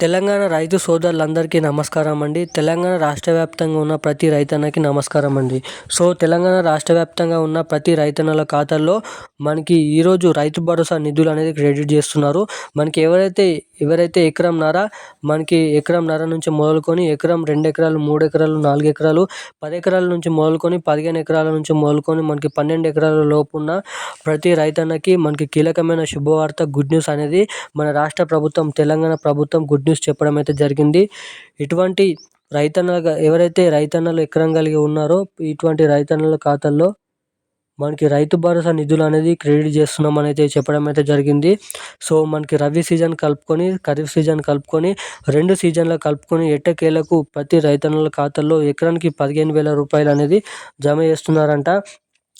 తెలంగాణ రైతు సోదరులందరికీ నమస్కారం అండి తెలంగాణ రాష్ట్ర వ్యాప్తంగా ఉన్న ప్రతి రైతన్నకి నమస్కారం అండి సో తెలంగాణ రాష్ట్ర వ్యాప్తంగా ఉన్న ప్రతి రైతన్నల ఖాతాల్లో మనకి ఈరోజు రైతు భరోసా నిధులు అనేది క్రెడిట్ చేస్తున్నారు. మనకి ఎవరైతే ఎవరైతే ఎకరంన్నర మనకి ఎకరంన్నర నుంచి మొదలుకొని ఎకరం రెండు ఎకరాలు మూడు ఎకరాలు నాలుగు ఎకరాలు పది ఎకరాల నుంచి మొదలుకొని పదిహేను ఎకరాల నుంచి మొదలుకొని మనకి పన్నెండు ఎకరాల లోపున్న ప్రతి రైతన్నకి మనకి కీలకమైన శుభవార్త గుడ్ న్యూస్ అనేది మన రాష్ట్ర ప్రభుత్వం తెలంగాణ ప్రభుత్వం గుడ్ న్యూస్ చెప్పడం అయితే జరిగింది. ఇటువంటి రైతన్న ఎవరైతే రైతన్నలు ఎకరం కలిగి ఉన్నారో ఇటువంటి రైతన్నల ఖాతాల్లో మనకి రైతు భరోసా నిధులు అనేది క్రెడిట్ చేస్తున్నామని అయితే చెప్పడం అయితే జరిగింది. సో మనకి రబీ సీజన్ కలుపుకొని ఖరీఫ్ సీజన్ కలుపుకొని రెండు సీజన్లు కలుపుకొని ఎట్టకేలకు ప్రతి రైతన్నల ఖాతాల్లో ఎకరానికి పదిహేను వేల రూపాయలు అనేది జమ చేస్తున్నారంట.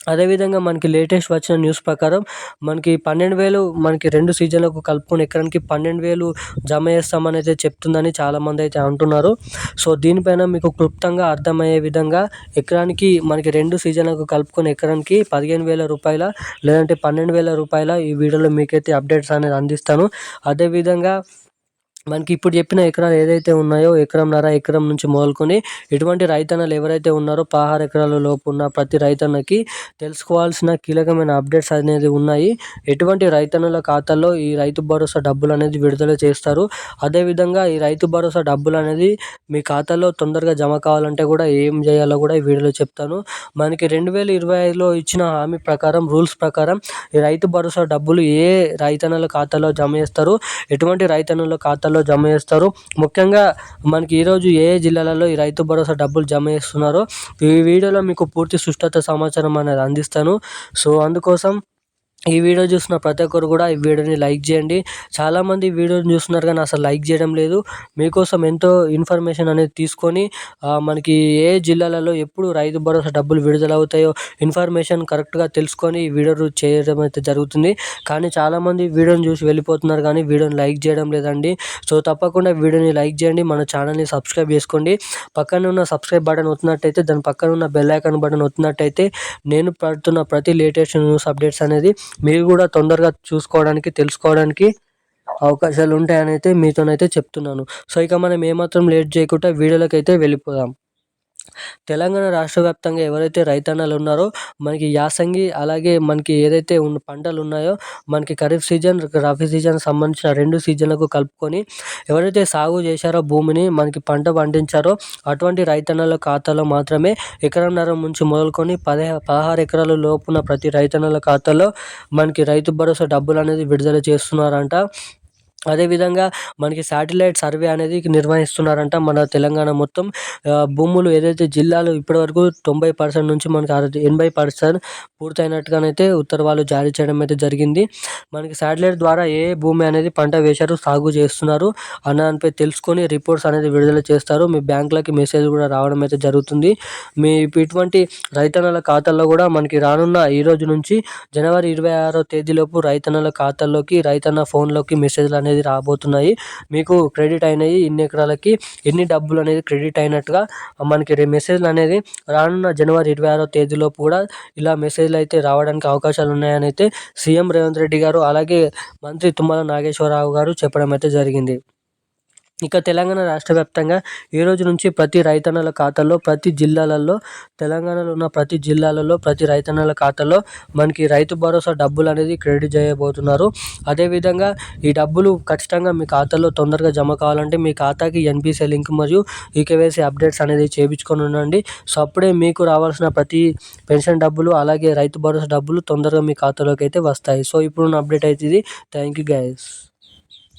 అదేవిధంగా మనకి లేటెస్ట్ వచ్చిన న్యూస్ ప్రకారం మనకి పన్నెండు వేలు మనకి రెండు సీజన్లకు కలుపుకొని ఎకరానికి పన్నెండు వేలు జమ చేస్తామని అయితే చెప్తుందని చాలామంది అయితే అంటున్నారు. సో దీనిపైన మీకు క్లుప్తంగా అర్థమయ్యే విధంగా ఎకరానికి మనకి రెండు సీజన్లకు కలుపుకొని ఎకరానికి పదిహేను వేల రూపాయల లేదంటే పన్నెండు వేల రూపాయల ఈ వీడియోలో మీకైతే అప్డేట్స్ అనేది అందిస్తాను. అదేవిధంగా మనకి ఇప్పుడు చెప్పిన ఎకరాలు ఏదైతే ఉన్నాయో ఎకరంన్నర ఎకరం నుంచి మొదలుకొని ఎటువంటి రైతన్నలు ఎవరైతే ఉన్నారో పదహారు ఎకరాల లోపు ఉన్న ప్రతి రైతన్నకి తెలుసుకోవాల్సిన కీలకమైన అప్డేట్స్ అనేది ఉన్నాయి. ఎటువంటి రైతన్నుల ఖాతాల్లో ఈ రైతు భరోసా డబ్బులు అనేది విడుదల చేస్తారు? అదేవిధంగా ఈ రైతు భరోసా డబ్బులు అనేది మీ ఖాతాలో తొందరగా జమ కావాలంటే కూడా ఏం చేయాలో కూడా ఈ వీడియోలో చెప్తాను. మనకి రెండు వేల ఇరవై ఐదులో ఇచ్చిన హామీ ప్రకారం రూల్స్ ప్రకారం ఈ రైతు భరోసా డబ్బులు ఏ రైతన్నల ఖాతాలో జమ చేస్తారు? ఎటువంటి రైతన్నుల ఖాతాలో జమ చేస్తారు. ముఖ్యంగా మనకి ఈరోజు ఏ ఏ జిల్లాలలో ఈ రైతు భరోసా డబ్బులు జమ చేస్తున్నారో ఈ వీడియోలో మీకు పూర్తి సుష్టత సమాచారం అనేది అందిస్తాను. సో అందుకోసం ఈ వీడియో చూసిన ప్రతి ఒక్కరు కూడా ఈ వీడియోని లైక్ చేయండి. చాలామంది వీడియోని చూస్తున్నారు కానీ అసలు లైక్ చేయడం లేదు. మీకోసం ఎంతో ఇన్ఫర్మేషన్ అనేది తీసుకొని మనకి ఏ జిల్లాలలో ఎప్పుడు రైతు భరోసా డబ్బులు విడుదల అవుతాయో ఇన్ఫర్మేషన్ కరెక్ట్గా తెలుసుకొని ఈ వీడియో చేయడం అయితే జరుగుతుంది. కానీ చాలామంది వీడియోని చూసి వెళ్ళిపోతున్నారు కానీ వీడియోని లైక్ చేయడం లేదండి. సో తప్పకుండా వీడియోని లైక్ చేయండి. మన ఛానల్ని సబ్స్క్రైబ్ చేసుకోండి. పక్కన ఉన్న సబ్స్క్రైబ్ బటన్ వస్తున్నట్టయితే దాని పక్కన ఉన్న బెల్ ఐకాన్ బటన్ వస్తున్నట్టయితే నేను పడుతున్న ప్రతి లేటెస్ట్ న్యూస్ అప్డేట్స్ అనేది మీరు కూడా తొందరగా చూసుకోవడానికి తెలుసుకోవడానికి అవకాశాలు ఉంటాయని అయితే మీతోనైతే చెప్తున్నాను. సో ఇక మనం ఏమాత్రం లేట్ చేయకుండా వీడియోలోకి అయితే వెళ్ళిపోదాం. తెలంగాణ రాష్ట్ర వ్యాప్తంగా ఎవరైతే రైతన్నలు ఉన్నారో మనకి యాసంగి అలాగే మనకి ఏదైతే ఉన్న పంటలు ఉన్నాయో మనకి ఖరీఫ్ సీజన్ రబీ సీజన్ సంబంధించిన రెండు సీజన్లకు కలుపుకొని ఎవరైతే సాగు చేశారో భూమిని మనకి పంట పండించారో అటువంటి రైతన్నల ఖాతాలో మాత్రమే ఎకరన్నర నుంచి మొదలుకొని పదే పదహారు ఎకరాల లోపున ప్రతి రైతన్నల ఖాతాలో మనకి రైతు భరోసా డబ్బులు అనేది విడుదల చేస్తున్నారంట. అదేవిధంగా మనకి శాటిలైట్ సర్వే అనేది నిర్వహిస్తున్నారంట మన తెలంగాణ మొత్తం. భూములు ఏదైతే జిల్లాలు ఇప్పటివరకు తొంభై పర్సెంట్ నుంచి మనకి ఎనభై పర్సెంట్ పూర్తయినట్టుగానైతే ఉత్తర్వులు జారీ చేయడం అయితే జరిగింది. మనకి శాటిలైట్ ద్వారా ఏ భూమి అనేది పంట వేశారు సాగు చేస్తున్నారు అన్న దానిపై తెలుసుకొని రిపోర్ట్స్ అనేది విడుదల చేస్తారు. మీ బ్యాంకులకి మెసేజ్ కూడా రావడం అయితే జరుగుతుంది. మీ ఇటువంటి రైతన్నల ఖాతాల్లో కూడా మనకి రానున్న ఈ రోజు నుంచి జనవరి ఇరవై ఆరో తేదీలోపు రైతన్నల ఖాతాల్లోకి రైతన్న ఫోన్లోకి మెసేజ్లు అనేది అనేది రాబోతున్నాయి. మీకు క్రెడిట్ అయినాయి ఇన్ని ఎకరాలకి ఎన్ని డబ్బులు అనేది క్రెడిట్ అయినట్టుగా మనకి మెసేజ్లు అనేది రానున్న జనవరి ఇరవై ఆరో తేదీలోపు కూడా ఇలా మెసేజ్లు అయితే రావడానికి అవకాశాలు ఉన్నాయని అయితే సీఎం రేవంత్ రెడ్డి గారు అలాగే మంత్రి తుమ్మల నాగేశ్వరరావు గారు చెప్పడం అయితే జరిగింది. ఇక తెలంగాణ రాష్ట్ర వ్యాప్తంగా ఈ రోజు నుంచి ప్రతి రైతన్నల ఖాతాలో ప్రతి జిల్లాలలో తెలంగాణలో ఉన్న ప్రతి జిల్లాలలో ప్రతి రైతన్నల ఖాతాలో మనకి రైతు భరోసా డబ్బులు అనేది క్రెడిట్ చేయబోతున్నారు. అదేవిధంగా ఈ డబ్బులు ఖచ్చితంగా మీ ఖాతాలో తొందరగా జమ కావాలంటే మీ ఖాతాకి ఎన్పిసి లింక్ మరియు ఈకేవైసీ అప్డేట్స్ అనేది చేయించుకొని ఉండండి. సో అప్పుడే మీకు రావాల్సిన ప్రతి పెన్షన్ డబ్బులు అలాగే రైతు భరోసా డబ్బులు తొందరగా మీ ఖాతాలోకి అయితే వస్తాయి. సో ఇప్పుడున్న అప్డేట్ అయితే ఇది. Thank you guys